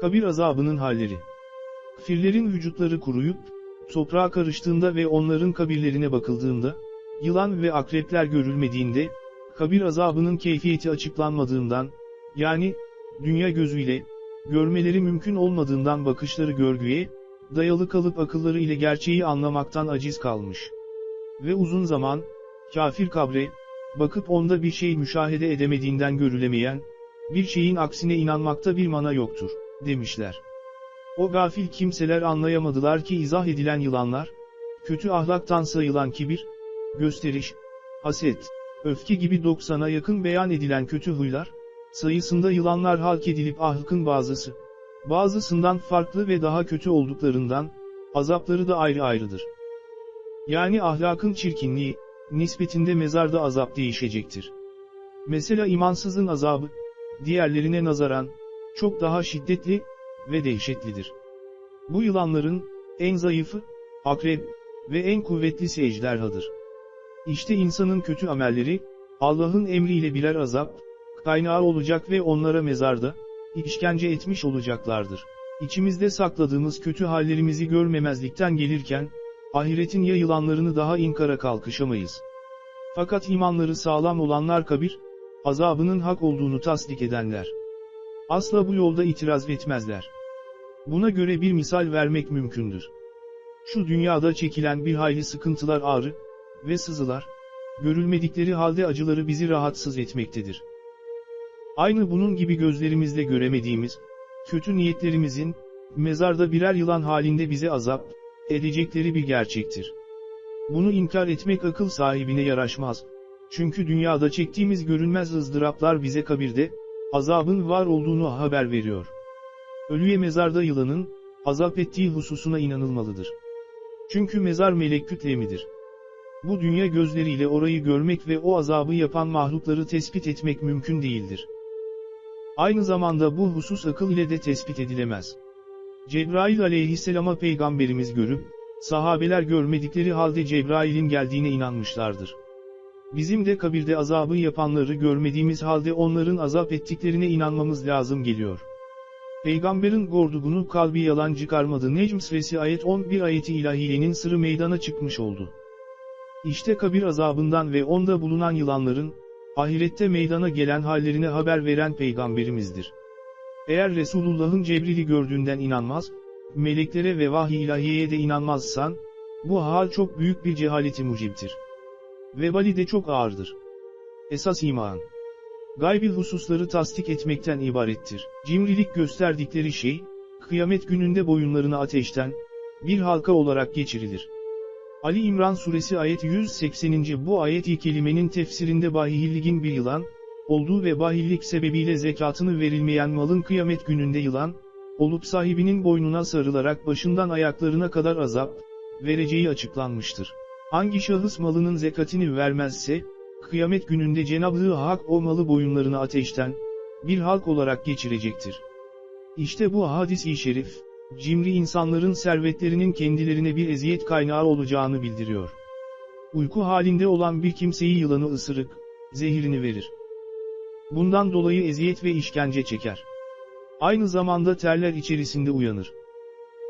Kabir azabının halleri. Kafirlerin vücutları kuruyup, toprağa karıştığında ve onların kabirlerine bakıldığında, yılan ve akrepler görülmediğinde, kabir azabının keyfiyeti açıklanmadığından, yani, dünya gözüyle, görmeleri mümkün olmadığından bakışları görgüye, dayalı kalıp akılları ile gerçeği anlamaktan aciz kalmış. Ve uzun zaman, kafir kabre, bakıp onda bir şey müşahede edemediğinden görülemeyen, bir şeyin aksine inanmakta bir mana yoktur, demişler. O gafil kimseler anlayamadılar ki izah edilen yılanlar, kötü ahlaktan sayılan kibir, gösteriş, haset, öfke gibi 90'a yakın beyan edilen kötü huylar, sayısında yılanlar halk edilip ahlakın bazısı, bazısından farklı ve daha kötü olduklarından, azapları da ayrı ayrıdır. Yani ahlakın çirkinliği, nispetinde mezarda azap değişecektir. Mesela imansızın azabı, diğerlerine nazaran, çok daha şiddetli ve dehşetlidir. Bu yılanların, en zayıfı, akrep ve en kuvvetlisi ejderhadır. İşte insanın kötü amelleri, Allah'ın emriyle birer azap, kaynağı olacak ve onlara mezarda, işkence etmiş olacaklardır. İçimizde sakladığımız kötü hallerimizi görmemezlikten gelirken, ahiretin ya yılanlarını daha inkara kalkışamayız. Fakat imanları sağlam olanlar kabir, azabının hak olduğunu tasdik edenler. Asla bu yolda itiraz etmezler. Buna göre bir misal vermek mümkündür. Şu dünyada çekilen bir hayli sıkıntılar ağrı ve sızılar, görülmedikleri halde acıları bizi rahatsız etmektedir. Aynı bunun gibi gözlerimizle göremediğimiz, kötü niyetlerimizin, mezarda birer yılan halinde bize azap, edecekleri bir gerçektir. Bunu inkar etmek akıl sahibine yaraşmaz. Çünkü dünyada çektiğimiz görünmez ızdıraplar bize kabirde, azabın var olduğunu haber veriyor. Ölüye mezarda yılanın, azap ettiği hususuna inanılmalıdır. Çünkü mezar melek kütlemidir. Bu dünya gözleriyle orayı görmek ve o azabı yapan mahlukları tespit etmek mümkün değildir. Aynı zamanda bu husus akıl ile de tespit edilemez. Cebrail aleyhisselama peygamberimiz görüp, sahabeler görmedikleri halde Cebrail'in geldiğine inanmışlardır. Bizim de kabirde azabı yapanları görmediğimiz halde onların azap ettiklerine inanmamız lazım geliyor. Peygamberin gordugunu kalbi yalan çıkarmadı Necm suresi ayet 11 ayeti ilahiyenin sırrı meydana çıkmış oldu. İşte kabir azabından ve onda bulunan yılanların, ahirette meydana gelen hallerine haber veren peygamberimizdir. Eğer Resulullah'ın Cebril'i gördüğünden inanmaz, meleklere ve vahiy ilahiyeye de inanmazsan, bu hal çok büyük bir cehaleti mucibtir. Vebali de çok ağırdır. Esas iman. Gaybi hususları tasdik etmekten ibarettir. Cimrilik gösterdikleri şey, kıyamet gününde boyunlarını ateşten, bir halka olarak geçirilir. Ali İmran suresi ayet 180. bu ayet-i kelimenin tefsirinde bahilligin bir yılan, olduğu ve bahillik sebebiyle zekatını verilmeyen malın kıyamet gününde yılan, olup sahibinin boynuna sarılarak başından ayaklarına kadar azap, vereceği açıklanmıştır. Hangi şahıs malının zekatini vermezse, kıyamet gününde Cenab-ı Hak o malı boyunlarını ateşten, bir halk olarak geçirecektir. İşte bu hadis-i şerif, cimri insanların servetlerinin kendilerine bir eziyet kaynağı olacağını bildiriyor. Uyku halinde olan bir kimseyi yılanı ısırık, zehirini verir. Bundan dolayı eziyet ve işkence çeker. Aynı zamanda terler içerisinde uyanır.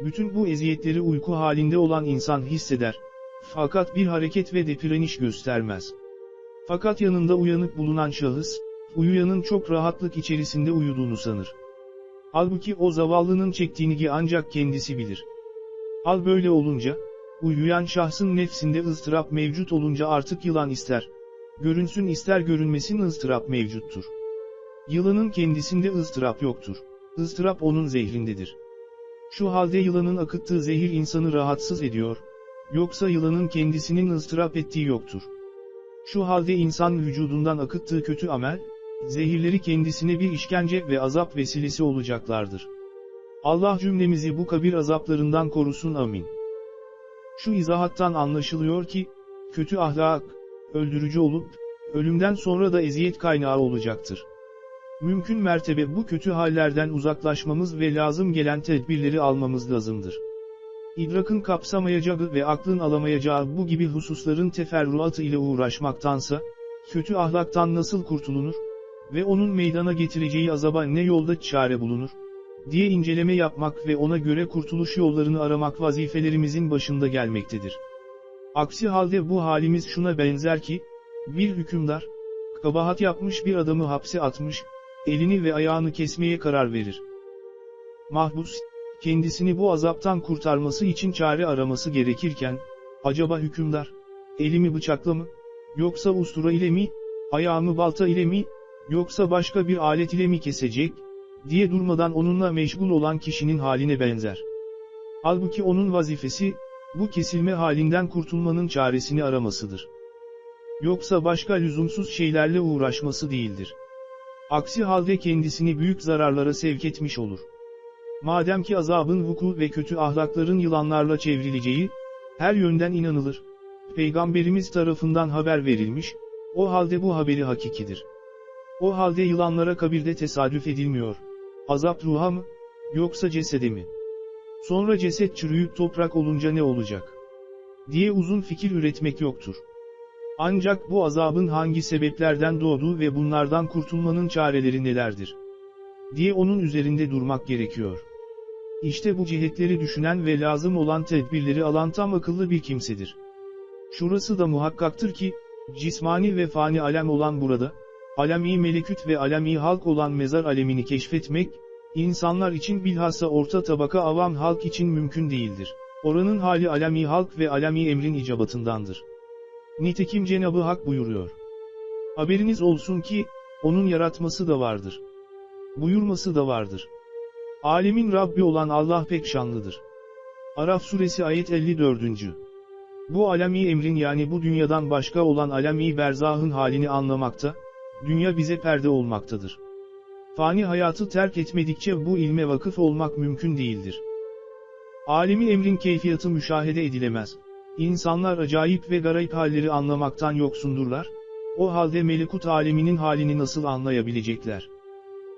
Bütün bu eziyetleri uyku halinde olan insan hisseder. Fakat bir hareket ve depreniş göstermez. Fakat yanında uyanık bulunan şahıs, uyuyanın çok rahatlık içerisinde uyuduğunu sanır. Halbuki o zavallının çektiğini ancak kendisi bilir. Hal böyle olunca, uyuyan şahsın nefsinde ıstırap mevcut olunca artık yılan ister. Görünsün ister görünmesin ıstırap mevcuttur. Yılanın kendisinde ıstırap yoktur. Izdırap onun zehrindedir. Şu halde yılanın akıttığı zehir insanı rahatsız ediyor, yoksa yılanın kendisinin ıstırap ettiği yoktur. Şu halde insan vücudundan akıttığı kötü amel, zehirleri kendisine bir işkence ve azap vesilesi olacaklardır. Allah cümlemizi bu kabir azaplarından korusun amin. Şu izahattan anlaşılıyor ki, kötü ahlak, öldürücü olup, ölümden sonra da eziyet kaynağı olacaktır. Mümkün mertebe bu kötü hallerden uzaklaşmamız ve lazım gelen tedbirleri almamız lazımdır. İdrakın kapsamayacağı ve aklın alamayacağı bu gibi hususların teferruatı ile uğraşmaktansa, kötü ahlaktan nasıl kurtulunur ve onun meydana getireceği azaba ne yolda çare bulunur, diye inceleme yapmak ve ona göre kurtuluş yollarını aramak vazifelerimizin başında gelmektedir. Aksi halde bu halimiz şuna benzer ki, bir hükümdar, kabahat yapmış bir adamı hapse atmış, elini ve ayağını kesmeye karar verir. Mahbus, kendisini bu azaptan kurtarması için çare araması gerekirken, acaba hükümdar, elimi bıçakla mı, yoksa ustura ile mi, ayağımı balta ile mi, yoksa başka bir alet ile mi kesecek, diye durmadan onunla meşgul olan kişinin haline benzer. Halbuki onun vazifesi, bu kesilme halinden kurtulmanın çaresini aramasıdır. Yoksa başka lüzumsuz şeylerle uğraşması değildir. Aksi halde kendisini büyük zararlara sevk etmiş olur. Madem ki azabın vuku ve kötü ahlakların yılanlarla çevrileceği, her yönden inanılır. Peygamberimiz tarafından haber verilmiş, o halde bu haberi hakikidir. O halde yılanlara kabirde tesadüf edilmiyor. Azap ruha mı, yoksa cesede mi? Sonra ceset çürüyüp toprak olunca ne olacak? Diye uzun fikir üretmek yoktur. Ancak bu azabın hangi sebeplerden doğduğu ve bunlardan kurtulmanın çareleri nelerdir? Diye onun üzerinde durmak gerekiyor. İşte bu cihetleri düşünen ve lazım olan tedbirleri alan tam akıllı bir kimsedir. Şurası da muhakkaktır ki, cismani ve fani alem olan burada, alemi meleküt ve alemi halk olan mezar alemini keşfetmek, insanlar için bilhassa orta tabaka avam halk için mümkün değildir. Oranın hali alemi halk ve alemi emrin icabatındandır. Nitekim Cenabı Hak buyuruyor. Haberiniz olsun ki, onun yaratması da vardır. Buyurması da vardır. Alemin Rabbi olan Allah pek şanlıdır. Araf suresi ayet 54. Bu alemi emrin yani bu dünyadan başka olan alemi berzahın halini anlamakta, dünya bize perde olmaktadır. Fani hayatı terk etmedikçe bu ilme vakıf olmak mümkün değildir. Alemi emrin keyfiyatı müşahede edilemez. İnsanlar acayip ve garayip halleri anlamaktan yoksundurlar, o halde melekut aleminin halini nasıl anlayabilecekler?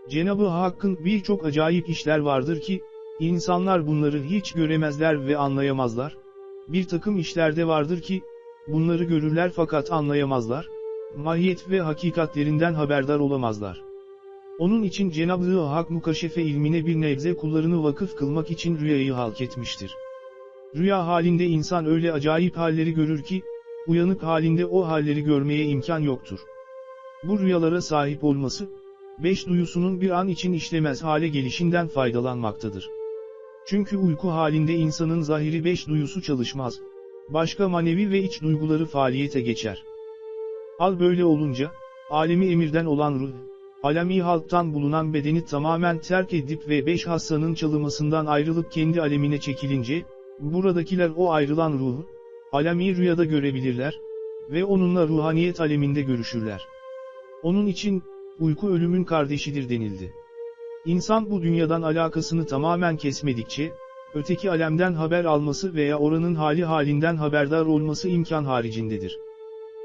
Cenab-ı Hakk'ın birçok acayip işler vardır ki, insanlar bunları hiç göremezler ve anlayamazlar. Bir takım işlerde vardır ki, bunları görürler fakat anlayamazlar, mahiyet ve hakikatlerinden haberdar olamazlar. Onun için Cenab-ı Hak mukaşefe ilmine bir nebze kullarını vakıf kılmak için rüyayı halk etmiştir. Rüya halinde insan öyle acayip halleri görür ki, uyanık halinde o halleri görmeye imkan yoktur. Bu rüyalara sahip olması, beş duyusunun bir an için işlemez hale gelişinden faydalanmaktadır. Çünkü uyku halinde insanın zahiri beş duyusu çalışmaz, başka manevi ve iç duyguları faaliyete geçer. Hal böyle olunca, alemi emirden olan ruh, alemi halktan bulunan bedeni tamamen terk edip ve beş hassanın çalımasından ayrılıp kendi alemine çekilince, buradakiler o ayrılan ruhu, alemi rüyada görebilirler ve onunla ruhaniyet aleminde görüşürler. Onun için, uyku ölümün kardeşidir denildi. İnsan bu dünyadan alakasını tamamen kesmedikçe, öteki alemden haber alması veya oranın hali halinden haberdar olması imkan haricindedir.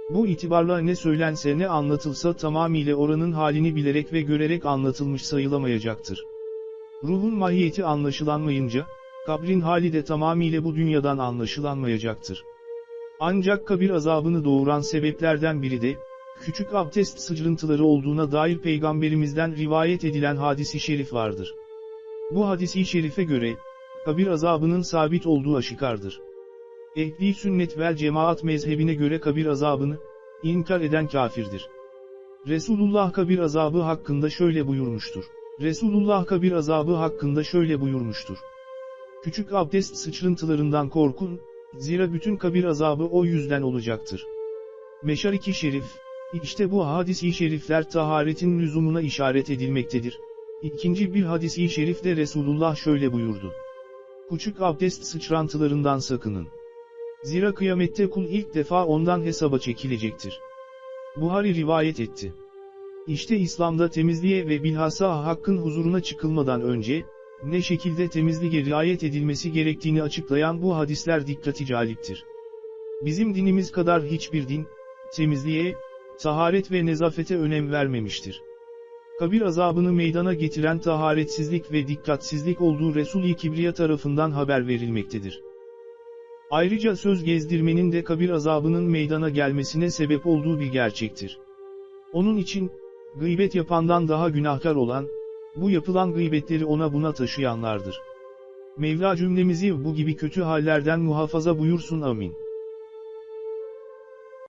Bu itibarla ne söylense ne anlatılsa tamamıyla oranın halini bilerek ve görerek anlatılmış sayılamayacaktır. Ruhun mahiyeti anlaşılanmayınca, kabrin hali de tamamıyla bu dünyadan anlaşılanmayacaktır. Ancak kabir azabını doğuran sebeplerden biri de, küçük abdest sıcırıntıları olduğuna dair peygamberimizden rivayet edilen hadisi şerif vardır. Bu hadisi şerife göre, kabir azabının sabit olduğu aşikardır. Ehli sünnet vel cemaat mezhebine göre kabir azabını, inkar eden kafirdir. Resulullah kabir azabı hakkında şöyle buyurmuştur. Resulullah kabir azabı hakkında şöyle buyurmuştur. Küçük abdest sıçrıntılarından korkun, zira bütün kabir azabı o yüzden olacaktır. Meşariki Şerif, işte bu hadis-i şerifler taharetin lüzumuna işaret edilmektedir. İkinci bir hadis-i şerifte Resulullah şöyle buyurdu. Küçük abdest sıçrantılarından sakının. Zira kıyamette kul ilk defa ondan hesaba çekilecektir. Buhari rivayet etti. İşte İslam'da temizliğe ve bilhassa hakkın huzuruna çıkılmadan önce, ne şekilde temizliğe riayet edilmesi gerektiğini açıklayan bu hadisler dikkati caliptir. Bizim dinimiz kadar hiçbir din, temizliğe, taharet ve nezafete önem vermemiştir. Kabir azabını meydana getiren taharetsizlik ve dikkatsizlik olduğu Resul-i Kibriya tarafından haber verilmektedir. Ayrıca söz gezdirmenin de kabir azabının meydana gelmesine sebep olduğu bir gerçektir. Onun için, gıybet yapandan daha günahkar olan, Bu yapılan gıybetleri ona buna taşıyanlardır. Mevla cümlemizi bu gibi kötü hallerden muhafaza buyursun amin.